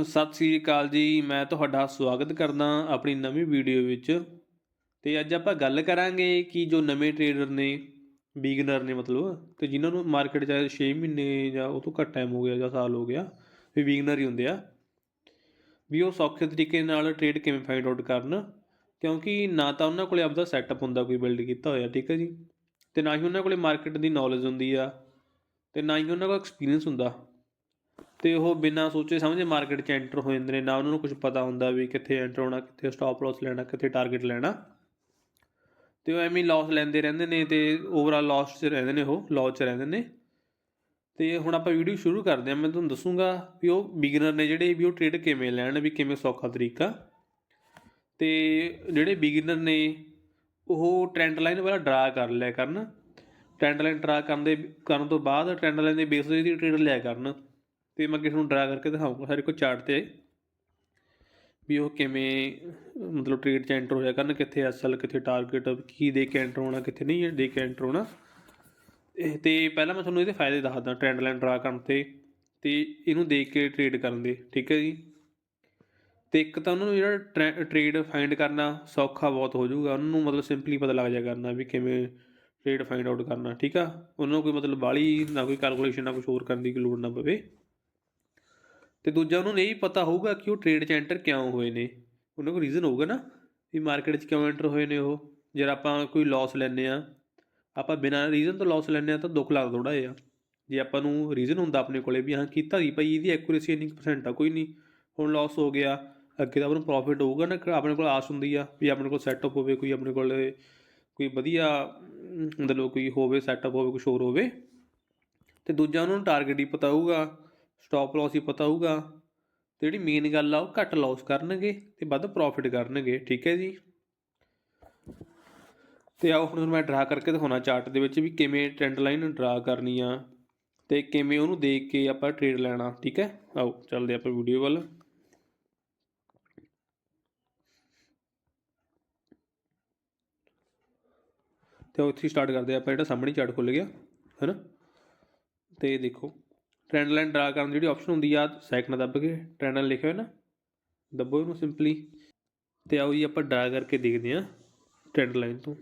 ਸਤਿ ਸ੍ਰੀ ਅਕਾਲ ਜੀ। ਮੈਂ ਤੁਹਾਡਾ ਸਵਾਗਤ ਕਰਦਾ ਆਪਣੀ ਨਵੀਂ ਵੀਡੀਓ ਵਿੱਚ। ਤੇ ਅੱਜ ਆਪਾਂ ਗੱਲ ਕਰਾਂਗੇ ਕਿ ਜੋ ਨਵੇਂ ਟ੍ਰੇਡਰ ਨੇ ਬਿਗਨਰ ਨੇ ਮਤਲਬ, ਤੇ ਜਿਨ੍ਹਾਂ ਨੂੰ ਮਾਰਕੀਟ 'ਚ 6 ਮਹੀਨੇ ਜਾਂ ਉਹ ਤੋਂ ਘੱਟ ਟਾਈਮ ਹੋ ਗਿਆ ਜਾਂ ਸਾਲ ਹੋ ਗਿਆ, ਵੀ ਬਿਗਨਰ ਹੀ ਹੁੰਦੇ ਆ। ਵੀ ਉਹ ਸੌਖੇ ਤਰੀਕੇ ਨਾਲ ਟ੍ਰੇਡ ਕਿਵੇਂ ਫਾਈਂਡ ਆਊਟ ਕਰਨ, ਕਿਉਂਕਿ ਨਾ ਤਾਂ ਉਹਨਾਂ ਕੋਲੇ ਆਪਦਾ ਸੈਟਅਪ ਹੁੰਦਾ, ਕੋਈ ਬਿਲਡ ਕੀਤਾ ਹੋਇਆ, ਠੀਕ ਹੈ ਜੀ। ਤੇ ਨਾ ਹੀ ਉਹਨਾਂ ਕੋਲੇ ਮਾਰਕੀਟ ਦੀ ਨੌਲੇਜ ਹੁੰਦੀ ਆ, ਤੇ ਨਾ ਹੀ ਉਹਨਾਂ ਕੋਲ ਐਕਸਪੀਰੀਅੰਸ ਹੁੰਦਾ। ਤੇ ਉਹ ਬਿਨਾਂ ਸੋਚੇ ਸਮਝੇ ਮਾਰਕੀਟ 'ਚ ਐਂਟਰ ਹੋ ਜਾਂਦੇ ਨੇ, ਨਾ ਉਹਨਾਂ ਨੂੰ ਕੁਝ ਪਤਾ ਹੁੰਦਾ ਵੀ ਕਿੱਥੇ ਐਂਟਰ ਹੋਣਾ, ਕਿੱਥੇ ਸਟਾਪ ਲਾਸ ਲੈਣਾ, ਕਿੱਥੇ ਟਾਰਗੇਟ ਲੈਣਾ। ਤੇ ਉਹ ਐਵੇਂ ਲਾਸ ਲੈਂਦੇ ਰਹਿੰਦੇ ਨੇ ਤੇ ਓਵਰਆਲ ਲਾਸ 'ਚ ਰਹਿੰਦੇ ਨੇ ਉਹ ਲਾਸ 'ਚ ਰਹਿੰਦੇ ਨੇ। ਤੇ ਹੁਣ ਆਪਾਂ ਵੀਡੀਓ ਸ਼ੁਰੂ ਕਰਦੇ ਹਾਂ, ਮੈਂ ਤੁਹਾਨੂੰ ਦੱਸੂਗਾ ਵੀ ਉਹ ਬਿਗਨਰ ਨੇ ਜਿਹੜੇ ਵੀ ਉਹ ਟ੍ਰੇਡ ਕਿਵੇਂ ਲੈਣ, ਵੀ ਕਿਵੇਂ ਸੌਖਾ ਤਰੀਕਾ। ਤੇ ਜਿਹੜੇ ਬਿਗਨਰ ਨੇ, ਉਹ ਟ੍ਰੈਂਡ ਲਾਈਨ ਵਾਲਾ ਡਰਾ ਕਰ ਲਿਆ ਕਰਨ। ਟ੍ਰੈਂਡ ਲਾਈਨ ਡਰਾ ਕਰਨ ਦੇ, ਕਰਨ ਤੋਂ ਬਾਅਦ ਟ੍ਰੈਂਡ ਲਾਈਨ ਦੇ ਬੇਸ ਤੇ ਟ੍ਰੇਡ ਲਿਆ ਕਰਨ। ਤੇ ਮੈਂ ਕਿਸੇ ਨੂੰ ਡਰਾ ਕਰਕੇ ਦਿਖਾਊਂਗਾ ਸਾਰੇ ਕੋ ਚਾਰਟ ਤੇ। ਵੀ ਉਹ ਕਿਵੇਂ, ਮਤਲਬ ਟ੍ਰੇਡ 'ਚ ਐਂਟਰ ਹੋਇਆ ਕਰਨ, ਕਿੱਥੇ ਅਸਲ ਕਿੱਥੇ ਟਾਰਗੇਟ ਕੀ ਦੇ ਕੇ ਐਂਟਰ ਹੋਣਾ, ਕਿੱਥੇ ਨਹੀਂ ਦੇ ਕੇ ਐਂਟਰ ਹੋਣਾ। ਇਹ ਤੇ ਪਹਿਲਾਂ ਮੈਂ ਤੁਹਾਨੂੰ ਇਹਦੇ ਫਾਇਦੇ ਦੱਸਦਾ ਟ੍ਰੈਂਡ ਲਾਈਨ ਡਰਾ ਕਰਨ ਤੇ ਤੇ ਇਹਨੂੰ ਦੇਖ ਕੇ ਟ੍ਰੇਡ ਕਰਨ ਦੇ, ਠੀਕ ਹੈ ਜੀ? ਤੇ ਇੱਕ ਤਾਂ ਉਹਨਾਂ ਨੂੰ ਜਿਹੜਾ ਟ੍ਰੇਡ ਫਾਈਂਡ ਕਰਨਾ ਸੌਖਾ ਬਹੁਤ ਹੋ ਜਾਊਗਾ, ਉਹਨਾਂ ਨੂੰ ਮਤਲਬ ਸਿੰਪਲੀ ਪਤਾ ਲੱਗ ਜਾ ਕਰਨਾ ਵੀ ਕਿਵੇਂ ਟ੍ਰੇਡ ਫਾਈਂਡ ਆਊਟ ਕਰਨਾ, ਠੀਕ ਆ? ਉਹਨਾਂ ਨੂੰ ਕੋਈ ਮਤਲਬ ਬਾਹਲੀ ਨਾ ਕੋਈ ਕੈਲਕੂਲੇਸ਼ਨ ਨਾ ਕੁਝ ਹੋਰ ਕਰਨ ਦੀ ਲੋੜ ਨਾ ਪਵੇ। ਤੇ ਦੂਜਾ ਉਹਨਾਂ ਨੂੰ ਇਹ ਵੀ ਪਤਾ ਹੋਊਗਾ ਕਿ ਉਹ ਟ੍ਰੇਡ 'ਚ ਐਂਟਰ ਕਿਉਂ ਹੋਏ ਨੇ। ਉਹਨਾਂ ਕੋਲ ਰੀਜ਼ਨ ਹੋਊਗਾ ਨਾ ਵੀ ਮਾਰਕੀਟ 'ਚ ਕਿਉਂ ਐਂਟਰ ਹੋਏ ਨੇ ਉਹ। ਜੇ ਆਪਾਂ ਕੋਈ ਲਾਸ ਲੈਂਦੇ ਆ ਆਪਾਂ ਬਿਨਾਂ ਰੀਜ਼ਨ ਤੋਂ ਲਾਸ ਲੈਂਦੇ ਆ ਤਾਂ ਦੁੱਖ ਲੱਗਦਾ ਥੋੜਾ ਜਿਹਾ। ਜੇ ਆਪਾਂ ਨੂੰ ਰੀਜ਼ਨ ਹੁੰਦਾ ਆਪਣੇ ਕੋਲੇ ਵੀ ਹਾਂ, ਕੀਤਾ ਦੀ ਭਾਈ, ਇਹਦੀ ਐਕੂਰੇਸੀ ਇੰਨੀ ਪਰਸੈਂਟ ਆ, ਕੋਈ ਨਹੀਂ। ਹੁਣ ਲਾਸ ਹੋ ਗਿਆ, ਅੱਗੇ ਤਾਂ ਆਪਾਂ ਨੂੰ ਪ੍ਰੋਫਿਟ ਹੋਊਗਾ ਨਾ ਆਪਣੇ ਕੋਲ ਆਸ ਹੁੰਦੀ ਆ ਵੀ ਆਪਣੇ ਕੋਲ ਸੈਟਅਪ ਹੋਵੇ, ਕੋਈ ਆਪਣੇ ਕੋਲ ਕੋਈ ਵਧੀਆ, ਮਤਲਬ ਕੋਈ ਹੋਵੇ ਸੈਟਅਪ ਹੋਵੇ ਕੁਝ ਹੋਰ ਹੋਵੇ। ਤੇ ਦੂਜਾ ਉਹਨਾਂ ਨੂੰ ਟਾਰਗੇਟ ਹੀ ਪਤਾ ਹੋਊਗਾ ਸਟਾਪ ਲਾਸ ਹੀ ਪਤਾ ਹੋਊਗਾ ਤੇ ਜਿਹੜੀ ਮੇਨ ਗੱਲ ਆ ਉਹ ਘੱਟ ਲਾਸ ਕਰਨਗੇ ਤੇ ਵੱਧ ਪ੍ਰੋਫਿਟ ਕਰਨਗੇ, ਠੀਕ ਹੈ ਜੀ? ਤੇ ਆਓ ਹੁਣ ਮੈਂ ਡਰਾ ਕਰਕੇ ਦਿਖਾਉਣਾ ਚਾਰਟ ਦੇ ਵਿੱਚ ਵੀ ਕਿਵੇਂ ਟ੍ਰੈਂਡ ਲਾਈਨ ਡਰਾ ਕਰਨੀ ਆ ਤੇ ਕਿਵੇਂ ਉਹਨੂੰ ਦੇਖ ਕੇ ਆਪਾਂ ਟ੍ਰੇਡ ਲੈਣਾ, ਠੀਕ ਹੈ? ਆਓ, ਚੱਲਦੇ ਆਪਾਂ ਵੀਡੀਓ ਵੱਲ। ਤੇ ਉੱਥੇ ਸਟਾਰਟ ਕਰਦੇ ਆਪਾਂ, ਜਿਹੜਾ ਸਾਹਮਣੇ ਚਾਰਟ ਖੁੱਲ ਗਿਆ ਹੈਨਾ ਤੇ ਦੇਖੋ। ਟ੍ਰੈਂਡ ਲਾਈਨ ਡਰਾ ਕਰਨ ਦੀ ਜਿਹੜੀ ਆਪਸ਼ਨ ਹੁੰਦੀ ਆ ਸੈਕਿੰਡ ਦੱਬ ਕੇ ਟ੍ਰੈਂਡ ਲਾਈਨ ਲਿਖਿਆ ਹੋਇਆ ਨਾ, ਦੱਬੋ ਇਹਨੂੰ ਸਿੰਪਲੀ ਤੇ ਆਓ ਜੀ ਆਪਾਂ ਡਰਾ ਕਰਕੇ ਦੇਖਦੇ ਆ ਟ੍ਰੈਂਡ ਲਾਈਨ ਤੋਂ।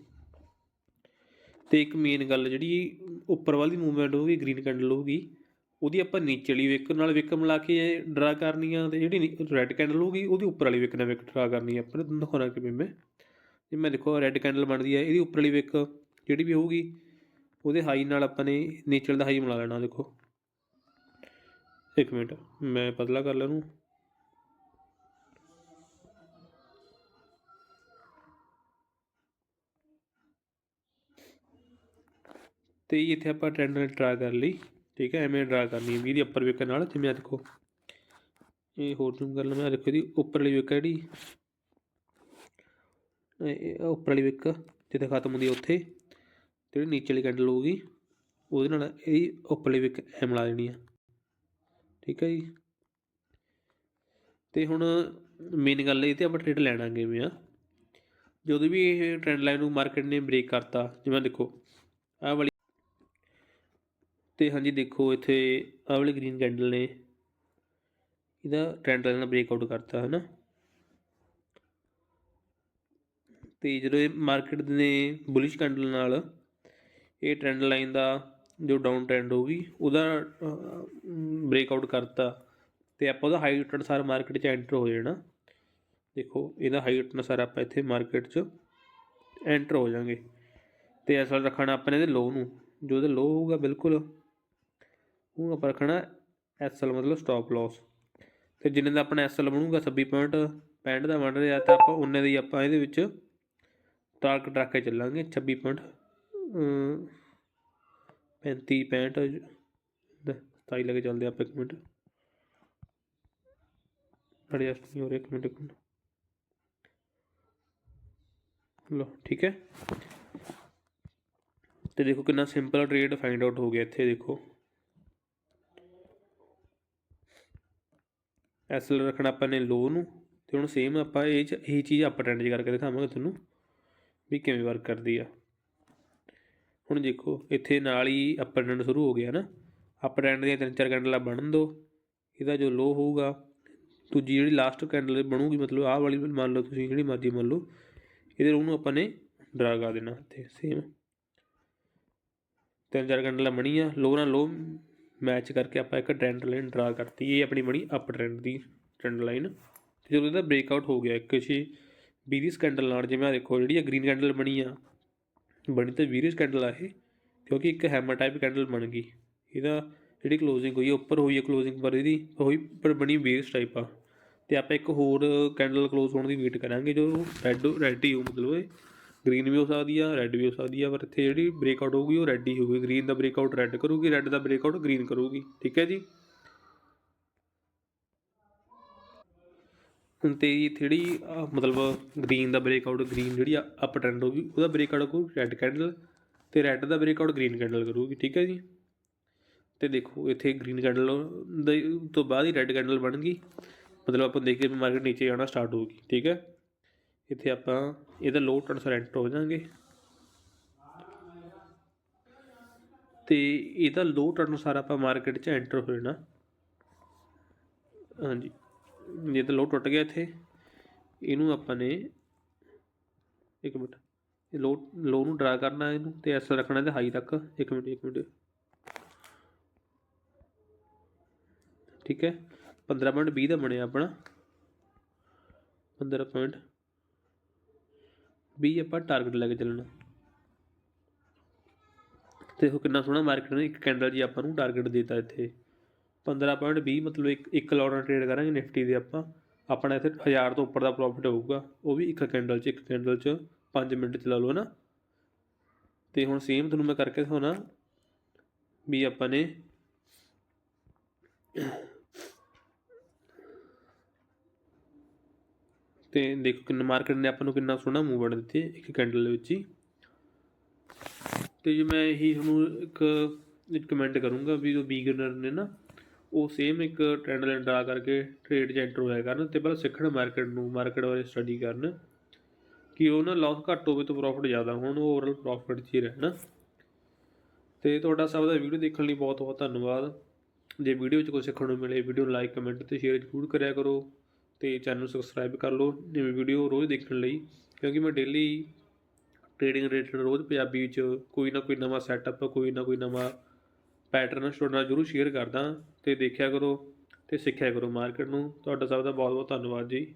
ਤੇ ਇੱਕ ਮੇਨ ਗੱਲ ਜਿਹੜੀ ਉੱਪਰ ਵਾਲੀ ਮੂਵਮੈਂਟ ਹੋਊਗੀ ਗ੍ਰੀਨ ਕੈਂਡਲ ਹੋਊਗੀ, ਉਹਦੀ ਆਪਾਂ ਨੀਚੇ ਵਿਕ ਨਾਲ ਵਿਕ ਮਿਲਾ ਕੇ ਡਰਾ ਕਰਨੀ ਆ ਤੇ ਜਿਹੜੀ ਰੈੱਡ ਕੈਂਡਲ ਹੋਊਗੀ, ਉਹਦੀ ਉੱਪਰ ਵਾਲੀ ਵਿਕ ਨਾਲ ਵਿਕ ਡਰਾ ਕਰਨੀ ਆ ਆਪਾਂ ਨੂੰ ਦਿਖਾਉਣਾ ਕਿਵੇਂ ਮੈਂ। ਜੇ ਮੈਂ ਦੇਖੋ ਰੈੱਡ ਕੈਂਡਲ ਬਣਦੀ ਹੈ ਇਹਦੀ ਉੱਪਰ ਵਾਲੀ ਵਿਕ ਜਿਹੜੀ ਵੀ ਹੋਊਗੀ, ਉਹਦੇ ਹਾਈ ਨਾਲ ਆਪਾਂ ਨੇ ਨੀਚੇ ਦਾ ਹਾਈ ਮਿਲਾ ਲੈਣਾ, ਦੇਖੋ। ਇੱਕ ਮਿੰਟ, ਮੈਂ ਪਤਲਾ ਕਰ ਲਾਂ ਇਹਨੂੰ ਤੇ ਇੱਥੇ ਆਪਾਂ ਟ੍ਰੈਂਡ ਨਾਲ ਡਰਾ ਕਰ ਲਈ, ਠੀਕ ਹੈ, ਐਵੇਂ ਡਰਾ ਕਰਨੀ ਵੀ ਇਹਦੀ ਉੱਪਰ ਵਿਕ ਨਾਲ, ਜਿਵੇਂ ਆ ਦੇਖੋ। ਇਹ ਹੋਰ ਜ਼ੂਮ ਕਰ ਲਵਾਂ ਦੇਖੋ ਇਹਦੀ ਉੱਪਰਲੀ ਵਿਕ ਜਿਹੜੀ। ਇਹ ਉੱਪਰ ਵਾਲੀ ਜਿੱਥੇ ਖਤਮ ਹੁੰਦੀ ਉੱਥੇ ਜਿਹੜੀ ਨੀਚੇ ਵਾਲੀ ਕੈਂਡਲ ਹੋਊਗੀ, ਉਹਦੇ ਨਾਲ ਇਹਦੀ ਉੱਪਰਲੀ ਵਿਕ ਐ ਮਿਲਾ ਦੇਣੀ ਆ ਠੀਕ ਹੈ ਜੀ। ਤੇ ਹੁਣ ਮੇਨ ਗੱਲ ਇਹ ਤੇ ਆਪਾਂ ਟ੍ਰੇਡ ਲੈਣਾ ਕਿਵੇਂ ਆ। ਜਦੋਂ ਵੀ ਇਹ ਟ੍ਰੈਂਡ ਲਾਈਨ ਨੂੰ ਮਾਰਕੀਟ ਨੇ ਬ੍ਰੇਕ ਕਰਤਾ, ਜਿਵੇਂ ਦੇਖੋ, ਆਹ ਵਾਲੀ ਤੇ ਹਾਂਜੀ ਦੇਖੋ, ਇੱਥੇ ਆਹ ਵਾਲੀ ਗ੍ਰੀਨ ਕੈਂਡਲ ਨੇ, ਇਹਦਾ ਟ੍ਰੈਂਡ ਲਾਈਨ ਬ੍ਰੇਕ ਆਊਟ ਕਰਤਾ ਹੈ ਨਾ ਤੇ ਜਦੋਂ ਇਹ ਮਾਰਕੀਟ ਨੇ ਬੁਲਿਸ਼ ਕੈਂਡਲ ਨਾਲ, ਇਹ ਟ੍ਰੈਂਡ ਲਾਈਨ ਦਾ ਜੋ ਡਾਊਨ ਟ੍ਰੈਂਡ ਹੋਊਗੀ, ਉਹਦਾ ਬ੍ਰੇਕਆਊਟ ਕਰਤਾ। ਤੇ ਆਪਾਂ ਉਹਦਾ ਹਾਈ ਰਿਟਰਨ ਸਾਰ ਮਾਰਕੀਟ 'ਚ ਐਂਟਰ ਹੋ ਜਾਣਾ। ਦੇਖੋ, ਇਹਦਾ ਹਾਈ ਰਿਟਰਨ ਸਾਰ ਆਪਾਂ ਇੱਥੇ ਮਾਰਕੀਟ 'ਚ ਐਂਟਰ ਹੋ ਜਾਾਂਗੇ ਤੇ ਅਸਲ ਰੱਖਣਾ ਆਪਾਂ ਨੇ ਇਹਦੇ ਲੋ ਨੂੰ। ਜੋ ਇਹਦਾ ਲੋ ਹੋਊਗਾ, ਬਿਲਕੁਲ, ਉਹ ਆਪਾਂ ਰੱਖਣਾ ਐਸਐਲ ਮਤਲਬ ਸਟਾਪ ਲਾਸ ਤੇ ਜਿੰਨੇ ਦਾ ਆਪਣਾ ਐਸਐਲ ਬਣੂਗਾ 26 ਪੁਆਇੰਟ 65 ਦਾ ਬਣ ਰਿਹਾ, ਤਾਂ ਆਪਾਂ ਉਹਨੇ ਦੀ ਆਪਾਂ ਇਹਦੇ ਵਿੱਚ ਟਾਰਗੇਟ ਰੱਖ ਕੇ ਚੱਲਾਂਗੇ 26 ਪੈਂਤੀ, ਪੈਂਹਠ ਸਤਾਈ ਲੈ ਕੇ ਚੱਲਦੇ ਆਪਾਂ ਇੱਕ ਮਿੰਟ। ਐਡਜਸਟ ਨਹੀਂ ਹੋ ਰਿਹਾ ਇੱਕ ਮਿੰਟ ਇੱਕ ਮਿੰਟ। ਲੋ ਠੀਕ ਹੈ। ਤੇ ਦੇਖੋ ਕਿੰਨਾ ਸਿੰਪਲ ਟ੍ਰੇਡ ਫਾਈਂਡ ਆਊਟ ਹੋ ਗਿਆ ਇੱਥੇ, ਦੇਖੋ। ਐਸਐਲ ਰੱਖਣਾ ਆਪਾਂ ਨੇ ਲੋ ਨੂੰ, ਤੇ ਹੁਣ ਸੇਮ ਆਪਾਂ ਇਹ ਚ, ਇਹੀ ਚੀਜ਼ ਅਪ ਟ੍ਰੈਂਡ 'ਚ ਕਰਕੇ ਦਿਖਾਵਾਂਗੇ ਤੁਹਾਨੂੰ, ਵੀ ਕਿਵੇਂ ਵਰਕ ਕਰਦੀ ਆ। ਹੁਣ ਦੇਖੋ, ਇੱਥੇ ਨਾਲ ਹੀ ਅਪ ਟ੍ਰੈਂਡ ਸ਼ੁਰੂ ਹੋ ਗਿਆ ਨਾ। ਅਪ ਟ੍ਰੈਂਡ ਦੀਆਂ ਤਿੰਨ ਚਾਰ ਕੈਂਡਲਾਂ ਬਣਨ ਦੋ। ਇਹਦਾ ਜੋ ਲੋ ਹੋਊਗਾ, ਦੂਜੀ ਜਿਹੜੀ ਲਾਸਟ ਕੈਂਡਲ ਬਣੂਗੀ, ਮਤਲਬ ਆਹ ਵਾਲੀ ਮੰਨ ਲਓ ਤੁਸੀਂ, ਜਿਹੜੀ ਮਰਜ਼ੀ ਮੰਨ ਲਓ। ਇਹਦੇ ਨੂੰ ਆਪਾਂ ਨੇ ਡਰਾ ਕਰ ਦੇਣਾ ਇੱਥੇ ਸੇਮ ਤਿੰਨ ਚਾਰ ਕੈਂਡਲਾਂ ਬਣੀਆਂ ਲੋ ਨਾਲ ਲੋ ਮੈਚ ਕਰਕੇ ਆਪਾਂ ਇੱਕ ਟ੍ਰੈਂਡ ਲਾਈਨ ਡਰਾ ਕਰਤੀ। ਇਹ ਆਪਣੀ ਬਣੀ ਅਪ ਟ੍ਰੈਂਡ ਦੀ ਟ੍ਰੈਂਡ ਲਾਈਨ ਤੇ ਜਦੋਂ ਇਹਦਾ ਬ੍ਰੇਕਆਊਟ ਹੋ ਗਿਆ, ਇੱਕ ਛੇ ਵੀਰੀਸ ਕੈਂਡਲ ਨਾਲ, ਜਿਵੇਂ ਆ ਦੇਖੋ, ਜਿਹੜੀ ਆ ਗ੍ਰੀਨ ਕੈਂਡਲ ਬਣੀ ਆ ਬਣੀ ਤਾਂ ਵੀਰੀਸ ਕੈਂਡਲ ਆ ਇਹ, ਕਿਉਂਕਿ ਇੱਕ ਹੈਮਰ ਟਾਈਪ ਕੈਂਡਲ ਬਣ ਗਈ। ਇਹਦਾ ਜਿਹੜੀ ਕਲੋਜ਼ਿੰਗ ਹੋਈ ਆ ਉੱਪਰ ਹੋਈ ਹੈ ਕਲੋਜ਼ਿੰਗ ਪਰ ਇਹਦੀ ਹੋਈ ਪਰ ਬਣੀ ਵੀਰੀਸ ਟਾਈਪ ਆ। ਤੇ ਆਪਾਂ ਇੱਕ ਹੋਰ ਕੈਂਡਲ ਕਲੋਜ਼ ਹੋਣ ਦੀ ਵੇਟ ਕਰਾਂਗੇ, ਜੋ ਰੈੱਡ ਰੈੱਡ ਹੀ ਹੋ ਮਤਲਬ ਇਹ। ਗ੍ਰੀਨ ਵੀ ਹੋ ਸਕਦੀ ਆ ਰੈੱਡ ਵੀ ਹੋ ਸਕਦੀ ਆ, ਪਰ ਇੱਥੇ ਜਿਹੜੀ ਬ੍ਰੇਕਆਊਟ ਹੋਊਗੀ, ਉਹ ਰੈੱਡ ਹੀ ਹੋਊਗੀ। ਗ੍ਰੀਨ ਦਾ ਬ੍ਰੇਕਆਊਟ ਰੈੱਡ ਕਰੂਗੀ ਰੈੱਡ ਦਾ ਬ੍ਰੇਕਆਊਟ ਗ੍ਰੀਨ ਕਰੂਗੀ। ਠੀਕ ਹੈ ਜੀ? ਹੁਣ ਤੇ ਇੱਥੇ ਜਿਹੜੀ ਮਤਲਬ ਗ੍ਰੀਨ ਦਾ ਬ੍ਰੇਕਆਊਟ ਗ੍ਰੀਨ ਜਿਹੜੀ ਅਪ ਟ੍ਰੈਂਡ ਹੋਊਗੀ, ਉਹਦਾ ਬ੍ਰੇਕਆਊਟ ਕਰੂ ਰੈੱਡ ਕੈਂਡਲ ਅਤੇ ਰੈੱਡ ਦਾ ਬ੍ਰੇਕਆਊਟ ਗ੍ਰੀਨ ਕੈਂਡਲ ਕਰੂਗੀ, ਠੀਕ ਹੈ ਜੀ? ਅਤੇ ਦੇਖੋ, ਇੱਥੇ ਗ੍ਰੀਨ ਕੈਂਡਲ ਦੇ ਤੋਂ ਬਾਅਦ ਹੀ ਰੈੱਡ ਕੈਂਡਲ ਬਣ ਗਈ ਮਤਲਬ ਆਪਾਂ ਦੇਖੀਏ ਮਾਰਕੀਟ ਨੀਚੇ ਜਾਣਾ ਸਟਾਰਟ ਹੋਊਗੀ, ਠੀਕ ਹੈ? ਇੱਥੇ ਆਪਾਂ ਇਹਦਾ ਲੋ ਟ੍ਰਾਂਸਪੈਰੈਂਟ ਹੋ ਜਾਾਂਗੇ ਤੇ ਇਹਦਾ ਲੋ ਟਰਨ ਸਾਰਾ ਆਪਾਂ ਮਾਰਕੀਟ 'ਚ ਐਂਟਰ ਹੋ ਜਾਣਾ। ਹਾਂਜੀ। ਜੇ ਤਾਂ ਲੋ ਟੁੱਟ ਗਿਆ ਇੱਥੇ। ਇਹਨੂੰ ਆਪਾਂ ਨੇ ਇੱਕ ਮਿੰਟ, ਇਹ ਲੋ ਲੋ ਨੂੰ ਡਰਾ ਕਰਨਾ ਇਹਨੂੰ ਤੇ ਐਸ ਰੱਖਣਾ ਇਹਦੇ ਹਾਈ ਤੱਕ। ਇੱਕ ਮਿੰਟ ਇੱਕ ਮਿੰਟ। ਠੀਕ ਹੈ? 15 ਪੁਆਇੰਟ 20 ਦਾ ਬਣਿਆ ਆਪਣਾ। 15 ਪੁਆਇੰਟ 20 ਆਪਾਂ ਟਾਰਗੇਟ ਲੈ ਕੇ ਚੱਲਣਾ। ਦੇਖੋ ਕਿੰਨਾ ਸੋਹਣਾ ਮਾਰਕੀਟ ਨੇ, ਇੱਕ ਕੈਂਡਲ ਜੀ ਆਪਾਂ ਨੂੰ ਟਾਰਗੇਟ ਦਿੱਤਾ ਇੱਥੇ। 15.20 ਮਤਲਬ ਇੱਕ ਇੱਕ ਲੋਟ ਨਾਲ ਟ੍ਰੇਡ ਕਰਾਂਗੇ ਨਿਫਟੀ ਦੇ ਆਪਾਂ। ਆਪਣਾ ਇੱਥੇ 1000 ਤੋਂ ਉੱਪਰ ਦਾ ਪ੍ਰੋਫਿਟ ਹੋਊਗਾ। ਉਹ ਵੀ ਇੱਕ ਕੈਂਡਲ 'ਚ, ਇੱਕ ਕੈਂਡਲ 'ਚ 5 ਮਿੰਟ ਚਲਾ ਲਓ ਨਾ ਤੇ ਹੁਣ ਸੇਮ ਤੁਹਾਨੂੰ ਮੈਂ ਕਰਕੇ ਦਿਖਾਉਣਾ ਵੀ ਆਪਾਂ ਨੇ ਤੇ ਦੇਖੋ ਕਿੰਨਾ ਮਾਰਕੀਟ ਨੇ ਆਪਾਂ ਨੂੰ ਕਿੰਨਾ ਸੋਹਣਾ ਮੂਵਮੈਂਟ ਦਿੱਤੀ ਇੱਕ ਕੈਂਡਲ ਦੇ ਵਿੱਚ ਹੀ। ਤੇ ਜੇ ਮੈਂ ਇਹੀ ਤੁਹਾਨੂੰ ਇੱਕ ਕਮੈਂਟ ਕਰੂੰਗਾ ਵੀ ਜੋ ਬਿਗਨਰ ਨੇ ਨਾ ਉਹ ਸੇਮ ਇੱਕ ਟ੍ਰੈਂਡ ਲਾਈਨ ਡਰਾ ਕਰਕੇ ਟ੍ਰੇਡ 'ਚ ਐਂਟਰ ਹੋਇਆ ਕਰਨ ਤੇ ਪਹਿਲਾਂ ਸਿੱਖਣ ਮਾਰਕੀਟ ਨੂੰ ਮਾਰਕੀਟ ਬਾਰੇ ਸਟੱਡੀ ਕਰਨ ਕਿ ਉਹ ਨਾ ਲਾਸ ਘੱਟ ਹੋਵੇ ਤਾਂ ਪ੍ਰੋਫਿਟ ਜ਼ਿਆਦਾ, ਹੋਣ ਉਹ ਓਵਰਆਲ ਪ੍ਰੋਫਿਟ 'ਚ ਹੀ ਰਹਿਣਾ ਤੇ ਤੁਹਾਡਾ ਸਭ ਦਾ ਵੀਡੀਓ ਦੇਖਣ ਲਈ ਬਹੁਤ ਬਹੁਤ ਧੰਨਵਾਦ। ਜੇ ਵੀਡੀਓ 'ਚ ਕੁਝ ਸਿੱਖਣ ਨੂੰ ਮਿਲੇ ਵੀਡੀਓ ਨੂੰ ਲਾਈਕ ਕਮੈਂਟ ਤੇ ਸ਼ੇਅਰ ਜ਼ਰੂਰ ਕਰਿਆ ਕਰੋ ਤੇ ਚੈਨਲ ਨੂੰ ਸਬਸਕ੍ਰਾਈਬ ਕਰ ਲਓ ਨਵੀਂ ਵੀਡੀਓ ਰੋਜ਼ ਦੇਖਣ ਲਈ, ਕਿਉਂਕਿ ਮੈਂ ਡੇਲੀ ਟ੍ਰੇਡਿੰਗ ਰਿਲੇਟਡ ਰੋਜ਼ ਪੰਜਾਬੀ ਵਿੱਚ ਕੋਈ ਨਾ ਕੋਈ ਨਵਾਂ ਸੈਟਅਪ ਕੋਈ ਨਾ ਕੋਈ ਨਵਾਂ ਪੈਟਰਨ ਤੁਹਾਡੇ ਨਾਲ ਜ਼ਰੂਰ ਸ਼ੇਅਰ ਕਰਦਾ ਤੇ ਦੇਖਿਆ ਕਰੋ ਤੇ ਸਿੱਖਿਆ ਕਰੋ ਮਾਰਕੀਟ ਨੂੰ। ਤੁਹਾਡਾ ਸਭ ਦਾ ਬਹੁਤ ਬਹੁਤ ਧੰਨਵਾਦ ਜੀ।